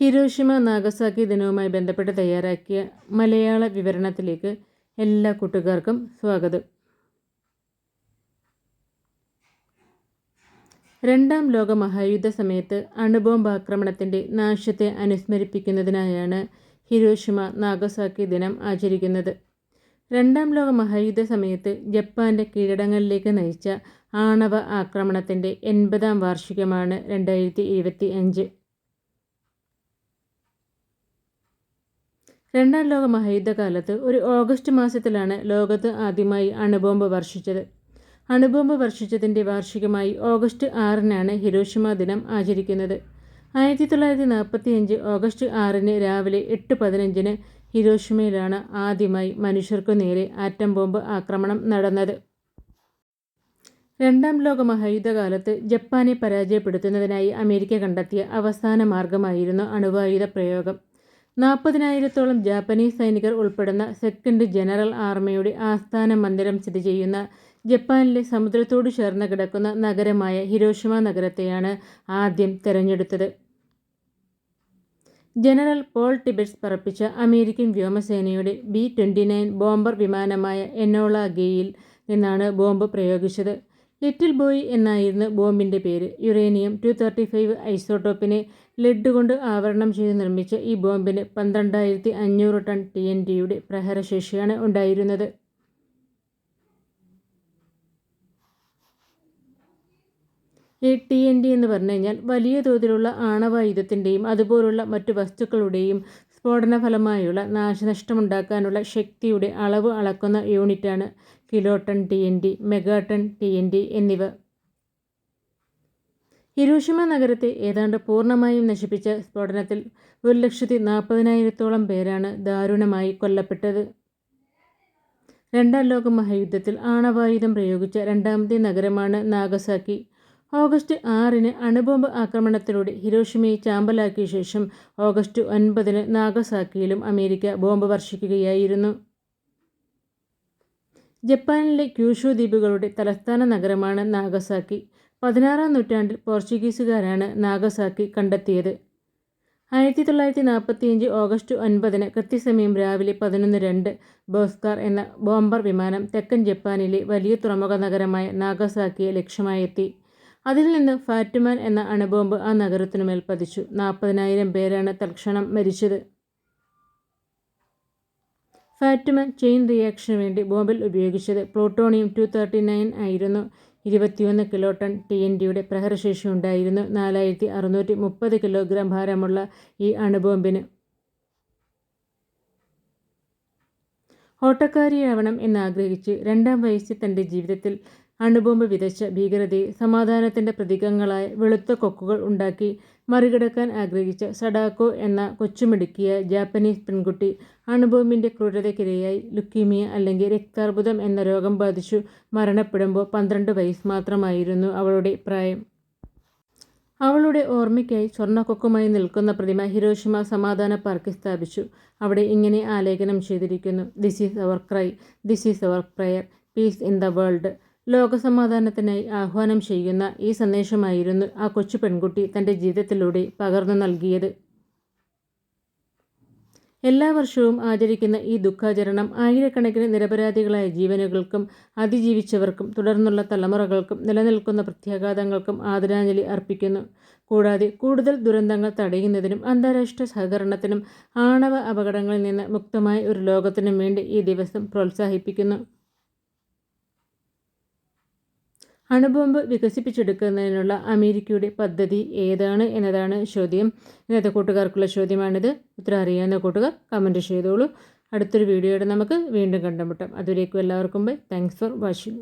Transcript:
Hiroshima Nagasaki ദിനവുമായി ബന്ധപ്പെട്ട് തയ്യാറാക്കിയ മലയാള വിവരണത്തിലേക്ക് എല്ലാ കൂട്ടുകാർക്കും സ്വാഗതം. രണ്ടാം ലോക മഹായുദ്ധ സമയത്ത് അണുബോംബ് ആക്രമണത്തിന്റെ നാശത്തെ അനുസ്മരിപ്പിക്കുന്നതിനായാണ് ഹിരോഷിമ നാഗസാക്കി ദിനം ആചരിക്കുന്നത്. രണ്ടാം ലോക മഹായുദ്ധ സമയത്ത് ജപ്പാന്റെ കീഴടങ്ങളിലേക്ക് നയിച്ച ആണവ ആക്രമണത്തിന്റെ എൺപതാം വാർഷികമാണ് രണ്ടായിരത്തി ഇരുപത്തി അഞ്ച് രണ്ടാം ലോക മഹായുദ്ധകാലത്ത് ഒരു ഓഗസ്റ്റ് മാസത്തിലാണ് ലോകത്ത് ആദ്യമായി അണുബോംബ് വർഷിച്ചത്. അണുബോംബ് വർഷിച്ചതിന്റെ വാർഷികമായി ഓഗസ്റ്റ് ആറിനാണ് ഹിരോഷിമ ദിനം ആചരിക്കുന്നത്. ആയിരത്തി തൊള്ളായിരത്തി നാൽപ്പത്തി അഞ്ച് ഓഗസ്റ്റ് ആറിന് രാവിലെ എട്ട് പതിനഞ്ചിന് ഹിരോഷിമയിലാണ് ആദ്യമായി മനുഷ്യർക്കു നേരെ ആറ്റം ബോംബ് ആക്രമണം നടന്നത്. രണ്ടാം ലോക മഹായുദ്ധകാലത്ത് ജപ്പാനെ പരാജയപ്പെടുത്തുന്നതിനായി അമേരിക്ക കണ്ടെത്തിയ അവസാന മാർഗമായിരുന്നു അണുവായുധ പ്രയോഗം. നാൽപ്പതിനായിരത്തോളം ജാപ്പനീസ് സൈനികർ ഉൾപ്പെടുന്ന സെക്കൻഡ് ജനറൽ ആർമിയുടെ ആസ്ഥാന മന്ദിരം സ്ഥിതി ചെയ്യുന്ന ജപ്പാനിലെ സമുദ്രത്തോട് ചേർന്ന് കിടക്കുന്ന നഗരമായ ഹിരോഷിമ നഗരത്തെയാണ് ആദ്യം തിരഞ്ഞെടുത്തത്. ജനറൽ പോൾ ടിബറ്റ്സ് പറപ്പിച്ച അമേരിക്കൻ വ്യോമസേനയുടെ ബി ട്വന്റി നയൻ ബോംബർ വിമാനമായ എനോള ഗെയിൽ നിന്നാണ് ബോംബ് പ്രയോഗിച്ചത്. ലിറ്റിൽ ബോയ് എന്നായിരുന്നു ബോംബിന്റെ പേര്. യുറേനിയം ടു തേർട്ടി ഫൈവ് ഐസോട്ടോപ്പിനെ ലെഡ് കൊണ്ട് ആവരണം ചെയ്ത് നിർമ്മിച്ച ഈ ബോംബിന് പന്ത്രണ്ടായിരത്തി അഞ്ഞൂറ് ടൺ ടി എൻ ടിയുടെ പ്രഹരശേഷിയാണ് ഉണ്ടായിരുന്നത്. ഈ ടി എൻ ഡി എന്ന് പറഞ്ഞു കഴിഞ്ഞാൽ വലിയ തോതിലുള്ള ആണവായുധത്തിന്റെയും അതുപോലുള്ള മറ്റു വസ്തുക്കളുടെയും സ്ഫോടന ഫലമായുള്ള നാശനഷ്ടമുണ്ടാക്കാനുള്ള ശക്തിയുടെ അളവ് അളക്കുന്ന യൂണിറ്റാണ് kiloton T N T megaton T N T എന്നിവ. ഹിരോഷിമ നഗരത്തെ ഏതാണ്ട് പൂർണമായും നശിപ്പിച്ച സ്ഫോടനത്തിൽ ഒരു ലക്ഷത്തി നാൽപ്പതിനായിരത്തോളം പേരാണ് ദാരുണമായി കൊല്ലപ്പെട്ടത്. രണ്ടാം ലോക മഹായുദ്ധത്തിൽ ആണവായുധം പ്രയോഗിച്ച രണ്ടാമത്തെ നഗരമാണ് നാഗസാക്കി. ഓഗസ്റ്റ് ആറിന് അണുബോംബ് ആക്രമണത്തിലൂടെ ഹിരോഷിമയെ ചാമ്പലാക്കിയ ശേഷം ഓഗസ്റ്റ് ഒൻപതിന് നാഗസാക്കിയിലും അമേരിക്ക ബോംബ് വർഷിക്കുകയായിരുന്നു. ജപ്പാനിലെ ക്യൂഷു ദ്വീപുകളുടെ തലസ്ഥാന നഗരമാണ് നാഗസാക്കി. പതിനാറാം നൂറ്റാണ്ടിൽ പോർച്ചുഗീസുകാരാണ് നാഗസാക്കി കണ്ടെത്തിയത്. ആയിരത്തി തൊള്ളായിരത്തി നാൽപ്പത്തിയഞ്ച് ഓഗസ്റ്റ് ഒൻപതിന് കൃത്യസമയം രാവിലെ പതിനൊന്ന് രണ്ട് ബോസ്കാർ എന്ന ബോംബർ വിമാനം തെക്കൻ ജപ്പാനിലെ വലിയ തുറമുഖ നഗരമായ നാഗസാക്കിയെ ലക്ഷ്യമായെത്തി. അതിൽ നിന്ന് ഫാറ്റുമാൻ എന്ന അണുബോംബ് ആ നഗരത്തിനുമേൽ പതിച്ചു. നാൽപ്പതിനായിരം പേരാണ് തൽക്ഷണം മരിച്ചത്. ഫാറ്റുമാൻ ചെയിൻ റിയാക്ഷന് വേണ്ടി ബോംബിൽ ഉപയോഗിച്ചത് പ്ലൂട്ടോണിയം ടു തേർട്ടി നയൻ ആയിരുന്നു. ഇരുപത്തിയൊന്ന് കിലോ ടൺ ടി എൻ ഡിയുടെ പ്രഹരശേഷി ഉണ്ടായിരുന്നു. നാലായിരത്തി അറുന്നൂറ്റി മുപ്പത് കിലോഗ്രാം ഭാരമുള്ള ഈ അണുബോംബിന് ഓട്ടക്കാരിയാവണം എന്നാഗ്രഹിച്ച് രണ്ടാം വയസ്സിൽ തന്റെ ജീവിതത്തിൽ അണുബോംബ് വിതച്ച ഭീകരതയെ സമാധാനത്തിന്റെ പ്രതീകങ്ങളായ വെളുത്ത കൊക്കുകൾ ഉണ്ടാക്കി മറികടക്കാൻ ആഗ്രഹിച്ച സഡാക്കോ എന്ന കൊച്ചുമിടുക്കിയ ജാപ്പനീസ് പെൺകുട്ടി അണുബോംബിന്റെ ക്രൂരതയ്ക്കിരയായി ലുക്കീമിയ അല്ലെങ്കിൽ രക്താർബുദം എന്ന രോഗം ബാധിച്ചു മരണപ്പെടുമ്പോൾ പന്ത്രണ്ട് വയസ്സ് മാത്രമായിരുന്നു അവളുടെ പ്രായം. അവളുടെ ഓർമ്മയ്ക്കായി സ്വർണക്കൊക്കുമായി നിൽക്കുന്ന പ്രതിമ ഹിരോഷിമ സമാധാന പാർക്കിൽ സ്ഥാപിച്ചു. അവിടെ ഇങ്ങനെ ആലേഖനം ചെയ്തിരിക്കുന്നു. This is our cry this is our prayer peace in the world ലോകസമാധാനത്തിനായി ആഹ്വാനം ചെയ്യുന്ന ഈ സന്ദേശമായിരുന്നു ആ കൊച്ചു പെൺകുട്ടി തന്റെ ജീവിതത്തിലൂടെ പകർന്നു നൽകിയത്. എല്ലാ വർഷവും ആചരിക്കുന്ന ഈ ദുഃഖാചരണം ആയിരക്കണക്കിന് നിരപരാധികളായ ജീവനുകൾക്കും അതിജീവിച്ചവർക്കും തുടർന്നുള്ള തലമുറകൾക്കും നിലനിൽക്കുന്ന പ്രത്യാഘാതങ്ങൾക്കും ആദരാഞ്ജലി അർപ്പിക്കുന്നു. കൂടാതെ കൂടുതൽ ദുരന്തങ്ങൾ തടയുന്നതിനും അന്താരാഷ്ട്ര സഹകരണത്തിനും ആണവ അപകടങ്ങളിൽ നിന്ന് മുക്തമായ ഒരു ലോകത്തിനും വേണ്ടി ഈ ദിവസം പ്രോത്സാഹിപ്പിക്കുന്നു. അണുബോംബ് വികസിപ്പിച്ചെടുക്കുന്നതിനുള്ള അമേരിക്കയുടെ പദ്ധതി ഏതാണ് എന്നതാണ് ചോദ്യം. ഇന്നത്തെ കൂട്ടുകാർക്കുള്ള ചോദ്യമാണിത്. ഉത്തരം അറിയാവുന്ന കൂട്ടുകാർ കമന്റ് ചെയ്തോളൂ. അടുത്തൊരു വീഡിയോയുടെ നമുക്ക് വീണ്ടും കണ്ടുമുട്ടാം. അതുവരേക്കും എല്ലാവർക്കും ബൈ. Thanks for watching